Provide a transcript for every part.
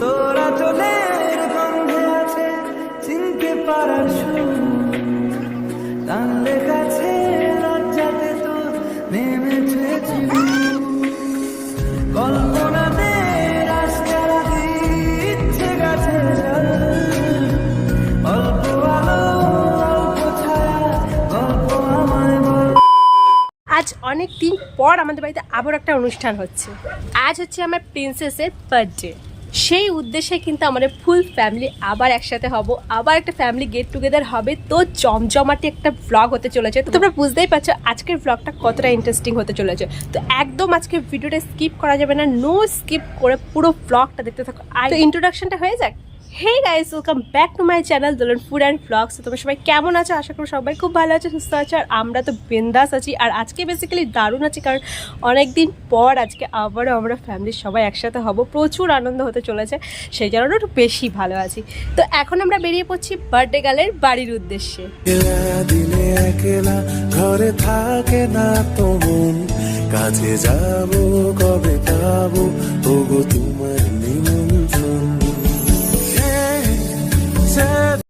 তোরা চলের গন্ধে আছে, চিনতে পারার টানলে কাছে লজ্জাতে তো নেমেছে বল। আজ অনেক দিন পর আমাদের বাড়িতে আবার একটা অনুষ্ঠান হচ্ছে। আজ হচ্ছে আমার প্রিন্সেসের বার্থডে সেই উদ্দেশ্যে কিন্তু আমাদের ফুল ফ্যামিলি আবার একসাথে হব আবার একটা ফ্যামিলি গেট টুগেদার হবে। তো জমজমাটি একটা ব্লগ হতে চলেছে। তো তোমরা বুঝতেই পারছ আজকের ব্লগটা কতটা ইন্টারেস্টিং হতে চলেছে। তো একদম আজকে ভিডিওটা স্কিপ করা যাবে না নো স্কিপ করে পুরো ব্লগটা দেখতে থাকো। আর ইন্ট্রোডাকশনটা হয়ে যাক? Hey guys welcome back to my channel Dolon food and blogs তোমরা সবাই কেমন আছো? আশা করি সবাই খুব ভালো আছে, সুস্থ আছে, আর আমরা তো বিন্দাস আছি। আর আজকে বেসিক্যালি দারুণ আছি, কারণ অনেক দিন পর আজকে আবারও আমরা ফ্যামিলির সবাই একসাথে হব। প্রচুর আনন্দ হতে চলেছে, সেই জন্য একটু বেশি ভালো আছি। তো এখন আমরা বেরিয়ে পড়ছি বার্থডে গালের বাড়ির উদ্দেশ্যে। ঘরে থাকে না কাছে যাব, কবে তোমার নিমন্ত্রণ। to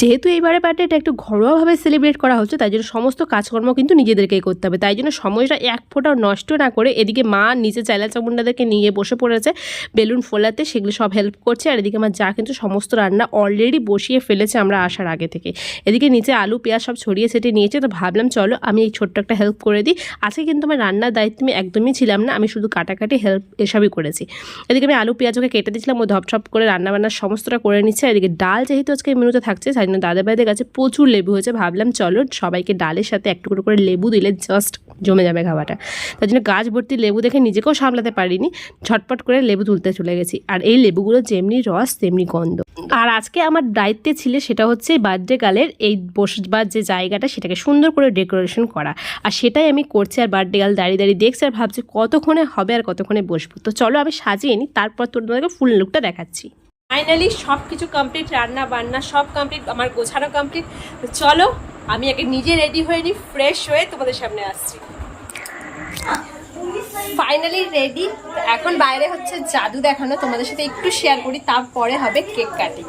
যেহেতু এইবারে বার্থডেটা একটু ঘরোয়াভাবে সেলিব্রেট করা হচ্ছে, তাই জন্য সমস্ত কাজকর্ম কিন্তু নিজেদেরকেই করতে হবে। তাই জন্য সময়টা এক ফোঁটাও নষ্ট না করে এদিকে মা নিচে চাইলা চামুন্ডাদেরকে নিয়ে বসে পড়েছে, বেলুন ফোলাতে, সেগুলো সব হেল্প করছে, আর এদিকে আমার যা কিন্তু সমস্ত রান্না অলরেডি বসিয়ে ফেলেছে আমরা আসার আগে থেকে। এদিকে নিচে আলু, পেঁয়াজ সব ছড়িয়ে ছেটে নিয়েছে, তো ভাবলাম চলো আমি এই ছোট্ট একটা হেল্প করে দিই। আজকে কিন্তু আমার রান্নার দায়িত্ব আমি একদমই ছিলাম না, আমি শুধু কাটাকাটি হেল্প এসবই করেছি। এদিকে আমি আলু পেঁয়াজকে কেটে দিয়েছিলাম, ও ধপছপ করে রান্না বান্নার সমস্তটা করে নিচ্ছে এদিকে ডাল যেহেতু আজকে মেনুতে থাকছে জন্য দাদা ভাইদের কাছে প্রচুর লেবু হয়েছে। ভাবলাম, চলো সবাইকে ডালের সাথে একটু করে করে লেবু দিলে জাস্ট জমে যাবে খাওয়াটা তার জন্য গাছ ভর্তি লেবু দেখে নিজেকেও সামলাতে পারিনি। ঝটপট করে লেবু তুলতে চলে গেছি। আর এই লেবুগুলো যেমনি রস, তেমনি গন্ধ। আর আজকে আমার দায়িত্বে ছিল সেটা হচ্ছে বার্থডে গালের এই বসবার যে জায়গাটা সেটাকে সুন্দর করে ডেকোরেশন করা। আর সেটাই আমি করছি আর বার্থডে গাল দাঁড়িয়ে দাঁড়িয়ে দেখছি আর ভাবছি কতক্ষণে হবে আর কতক্ষণে বসবো। তো চলো আমি সাজিয়ে নিই, তারপর তোমাদেরকে ফুল লুকটা দেখাচ্ছি। ফাইনালি সব কিছু কমপ্লিট রান্না বান্না সব কমপ্লিট আমার গোছানো কমপ্লিট চলো, আমি আগে নিজে রেডি হয়ে নিই ফ্রেশ হয়ে তোমাদের সামনে আসছি। ফাইনালি রেডি এখন বাইরে হচ্ছে জাদু দেখানো, তোমাদের সাথে একটু শেয়ার করি, তারপরে হবে কেক কাটিং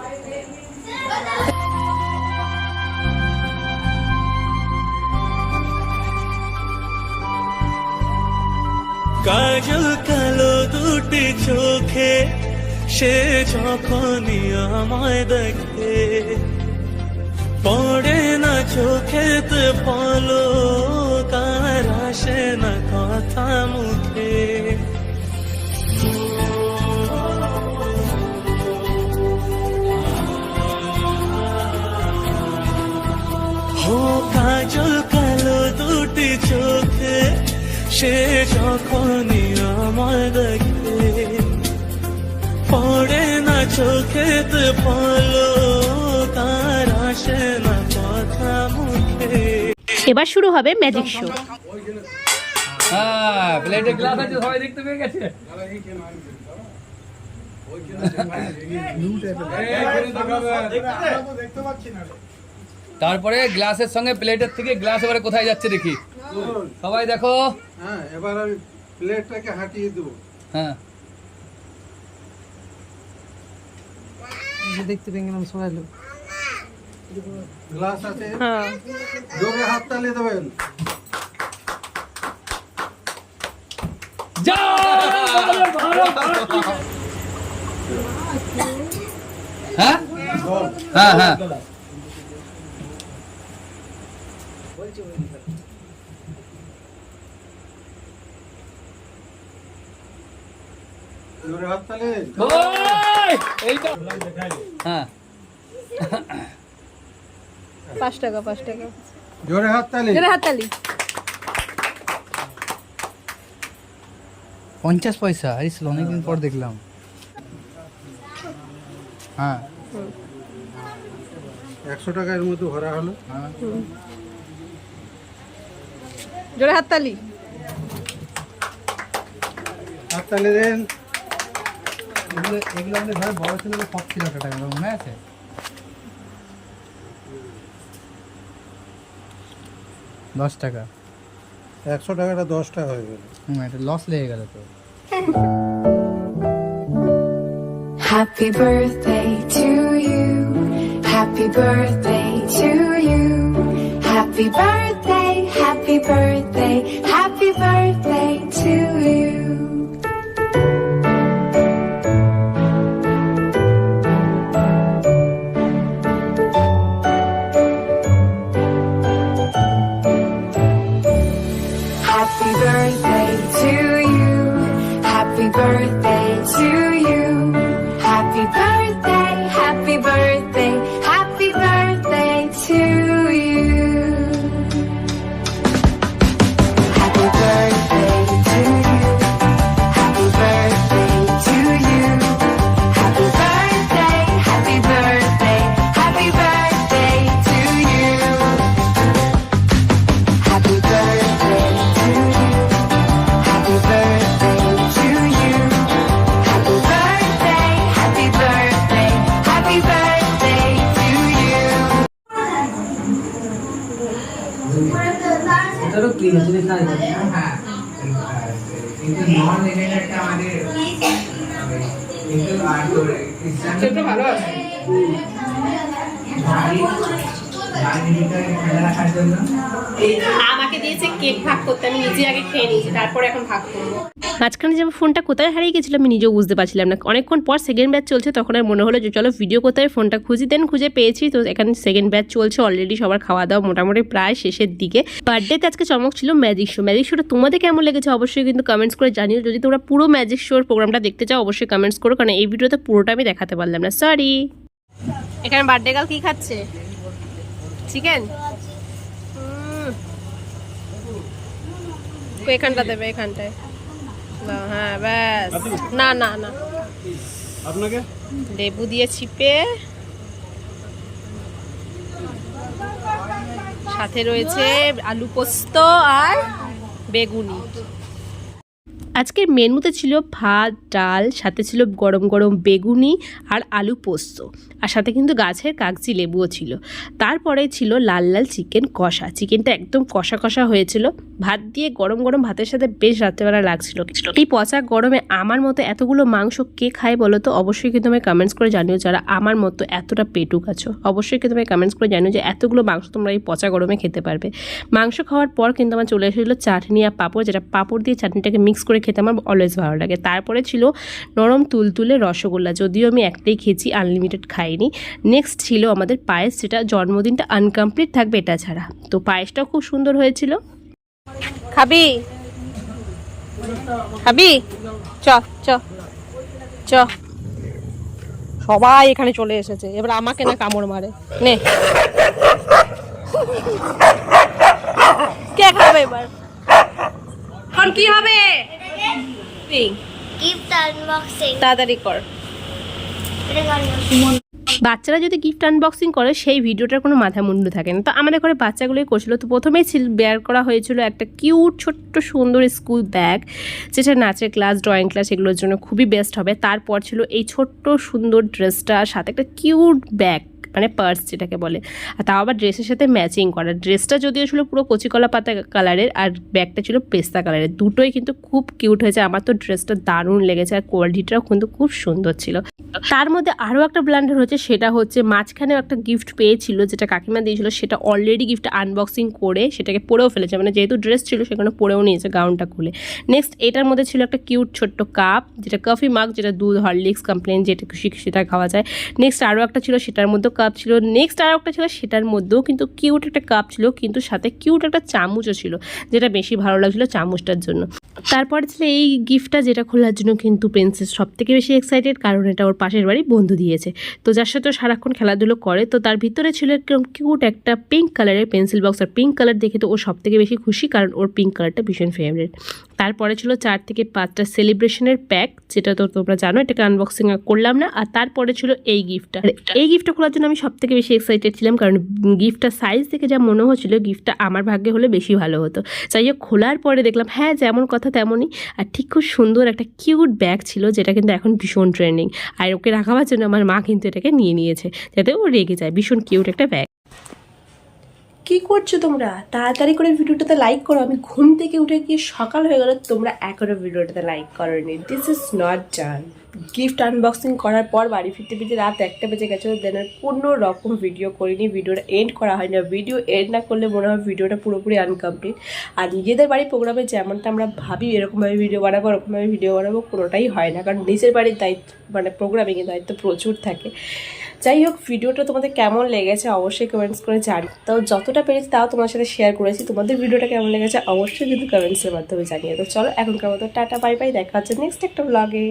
কাজল কালো দুটি চোখে সে যখনই আমায় দেখে, পড়ে না চোখেতে পলো কার আসে না কথা মুখে। হো কাজল কালো দুটি চোখে, সে যখনই আমায় দেখে চোখেতে পালো তার আসে না কথা মুখে। এবার শুরু হবে ম্যাজিক শো হ্যাঁ প্লেটে গ্লাস আছে সবাই দেখতে পেয়ে গেছে। তারপরে গ্লাসের সঙ্গে প্লেটের থেকে গ্লাস এবারে কোথায় যাচ্ছে দেখি। সবাই দেখো। হ্যাঁ এবার আমি প্লেটটাকে হাঁটিয়ে দেবো। হ্যাঁ। দেখতে পেয়ে গেলাম সবাই লোক। গ্লাস আছে। হ্যাঁ। জোরে হাত তালিয়ে দেবেন। হ্যাঁ? হ্যাঁ হ্যাঁ জোরে হাত তালিয়ে ওই! এইটা হ্যাঁ। পাঁচ টাকা পাঁচ টাকা। জোরে হাত তালি। জোরে হাততালি পঞ্চাশ পয়সা আরে সালা, অনেকদিন পর দেখলাম। হ্যাঁ। একশো টাকার মতো ভরা হলো। হ্যাঁ। জোরে হাততালি হাততালি দেন। এগুলো এগুলো আমাদের ঘরে বড় ছিল সব ছিল টাকা মনে আছে দশ টাকা একশো টাকাটা দশটা হয়ে গেল হুম এটা লস লেগে গেল তো Happy birthday to you. Happy birthday to you. Happy birthday, happy birthday, happy birthday to you. আমাকে দিয়েছে কেক ভাগ করতে আমি নিজে আগে খেয়ে নিয়েছি তারপরে এখন ভাগ করব। মাঝখানে যে ফোনটা কোথায় হারিয়ে গেছিল আমি নিজেও বুঝতে পারছিলাম না। অনেকক্ষণ পর সেকেন্ড ব্যাচ চলছে, তখন আর মনে হলো যে চলো ভিডিও কোথায়, ফোনটা খুঁজি দেন খুঁজে পেয়েছি। তো এখানে সেকেন্ড ব্যাচ চলছে অলরেডি সবার খাওয়া দাওয়া মোটামুটি প্রায় শেষের দিকে। বার্থডেতে আজকে চমক ছিল ম্যাজিক শো ম্যাজিক শোটা তোমাদের কেমন লেগেছে অবশ্যই কিন্তু কমেন্টস করে জানিও। যদি তোমরা পুরো ম্যাজিক শোর প্রোগ্রামটা দেখতে চাও, অবশ্যই কমেন্টস করো, কারণ এই ভিডিওতে পুরোটা আমি দেখাতে পারলাম না। সরি এখানে বার্থডে গার্ল কি খাচ্ছে? চিকেন এখানটা দেবে, এখানটায়? হ্যাঁ ব্যাস। না না না। আপনাকে? লেবু দিয়ে চিপে সাথে রয়েছে আলু পোস্ত আর বেগুনি। আজকের মেনুতে ছিল ভাত, ডাল, সাথে ছিল গরম গরম বেগুনি আর আলু পোস্ত। আর সাথে কিন্তু গাছের কাগজি লেবুও ছিল। তারপরে ছিল লাল লাল চিকেন কষা। চিকেনটা একদম কষা কষা হয়েছিল। ভাত দিয়ে গরম গরম ভাতের সাথে বেশ রাত্রেবেলা লাগছিল। এই পচা গরমে আমার মতো এতগুলো মাংস কে খায় বলো তো? অবশ্যই কিন্তু আমায় কমেন্টস করে জানিও যারা আমার মতো এতটা পেটুক আছো। অবশ্যই কিন্তু আমায় কমেন্টস করে জানিও যে এতগুলো মাংস তোমরা এই পচা গরমে খেতে পারবে। মাংস খাওয়ার পর কিন্তু আমার চলে এসেছিল চাটনি আর পাঁপড়, যেটা পাঁপড় দিয়ে চাটনিটাকে মিক্স করে খেতে আমার অলওয়েজ ভালো লাগে। তারপরে ছিল নরম তুলতুলে রসগোল্লা, যদিও আমি একটাই খেয়েছি আনলিমিটেড খাইনি। নেক্সট ছিল আমাদের পায়েস, যেটা জন্মদিনটা আনকমপ্লিট থাকবে এটা ছাড়া। তো পায়েসটাও খুব সুন্দর হয়েছিল। খাবি? খাবি? চ চ চ। সবাই এখানে চলে এসেছে। এবার আমাকে না কামড় মারে। নে। কে খাবে এবার? এখন কি হবে? কি? গিফট আনবক্সিং তাড়াতাড়ি কর। বাচ্চারা যদি গিফট আনবক্সিং করে সেই ভিডিওটার কোনো মাথা মুন্ডু থাকে না। তো আমাদের ঘরে বাচ্চাগুলোই করছিল। তো প্রথমেই ছিল বেয়ার করা হয়েছিল একটা কিউট ছোট্ট সুন্দর স্কুল ব্যাগ যেটা নাচের ক্লাস ড্রয়িং ক্লাস এগুলোর জন্য খুবই বেস্ট হবে। তারপর ছিল এই ছোট্ট সুন্দর ড্রেসটা সাথে একটা কিউট ব্যাগ মানে পার্স যেটাকে বলে। আর তাও আবার ড্রেসের সাথে ম্যাচিং করা। ড্রেসটা যদিও ছিল পুরো কচিকলা পাতা কালারের আর ব্যাগটা ছিল পেস্তা কালারের দুটোই কিন্তু খুব কিউট হয়েছে। আমার তো ড্রেসটা দারুণ লেগেছে, আর কোয়ালিটিটাও কিন্তু খুব সুন্দর ছিল। তার মধ্যে আরও একটা ব্ল্যান্ডার হচ্ছে সেটা হচ্ছে মাঝখানেও একটা গিফট পেয়েছিল, যেটা কাকিমা দিয়েছিল, সেটা অলরেডি গিফট আনবক্সিং করে সেটাকে পরেও ফেলেছে। মানে যেহেতু ড্রেস ছিল, সেখানে পরেও নিয়েছে গাউনটা খুলে। নেক্সট এটার মধ্যে ছিল একটা কিউট ছোট্ট কাপ যেটা কফি মাগ যেটা দুধ হরলিক্স কমপ্লেন যেটা সেটা খাওয়া যায়। নেক্সট আরও একটা ছিল, সেটার মধ্যেও কাপ ছিল। নেক্সট আর একটা ছিল সেটার মধ্যেও কিন্তু কিউট একটা কাপ ছিল, কিন্তু সাথে কিউট একটা চামচও ছিল, যেটা বেশি ভালো লাগছিল চামচটার জন্য। তারপরে ছিল এই গিফটটা যেটা খোলার জন্য কিন্তু প্রিন্সেস সব থেকে বেশি এক্সাইটেড কারণ এটা ওর পাশের বাড়ি বন্ধু দিয়েছে। তো যার সাথে সারাক্ষণ খেলাধুলো করে, তো তার ভিতরে ছিল একদম কিউট একটা পিঙ্ক কালারের পেন্সিল বক্স আর পিঙ্ক কালার দেখে তো ও সব থেকে বেশি খুশি, কারণ ওর পিঙ্ক কালারটা ভীষণ ফেভারিট তারপরে ছিল চার থেকে পাঁচটা সেলিব্রেশনের প্যাক যেটা তো তোমরা জানো এটাকে আনবক্সিং করলাম না। আর তারপরে ছিল এই গিফটটা এই গিফটটা খোলার জন্য আমি সব থেকে বেশি এক্সাইটেড ছিলাম কারণ গিফটটা সাইজ থেকে যা মনে হচ্ছিল গিফটটা আমার ভাগ্যে হলে বেশি ভালো হতো। যাই হোক খোলার পরে দেখলাম হ্যাঁ যেমন কথা তেমনই। আর ঠিক খুব সুন্দর একটা কিউট ব্যাগ ছিল যেটা কিন্তু এখন ভীষণ ট্রেন্ডিং আর ওকে রাখাবার জন্য আমার মা কিন্তু এটাকে নিয়ে নিয়েছে যাতে ও রেগে যায়। ভীষণ কিউট একটা ব্যাগ কি করছ তোমরা? তাড়াতাড়ি করে ভিডিওটাতে লাইক করো। আমি ঘুম থেকে উঠে গিয়ে সকাল হয়ে গেল, তোমরা এখনও ভিডিওটাতে লাইক করোনি। This is not done gift unboxing করার পর বাড়ি ফিরতে ফিরতে রাত একটা বেজে গেছিল দেন আর কোনো রকম ভিডিও করিনি। ভিডিওটা এন্ড করা হয় না ভিডিও এন্ড না করলে মনে হয় ভিডিওটা পুরোপুরি আনকমপ্লিট আর নিজেদের বাড়ির প্রোগ্রামে যেমনটা আমরা ভাবি, এরকমভাবে ভিডিও বানাবো এরকমভাবে ভিডিও বানাবো, কোনোটাই হয় না। কারণ নিজের বাড়ির দায়িত্ব মানে প্রোগ্রামিংয়ের দায়িত্ব প্রচুর থাকে। যাই হোক ভিডিওটা তোমাদের কেমন লেগেছে অবশ্যই কমেন্টস করে জানি তাও যতটা পেরেছি তাও তোমার সাথে শেয়ার করেছি। তোমাদের ভিডিওটা কেমন লেগেছে অবশ্যই কিন্তু কমেন্টসের মাধ্যমে জানিয়ে তো চলো, এখনকার মতো টাটা বাই বাই দেখা হচ্ছে নেক্সট একটা ব্লগে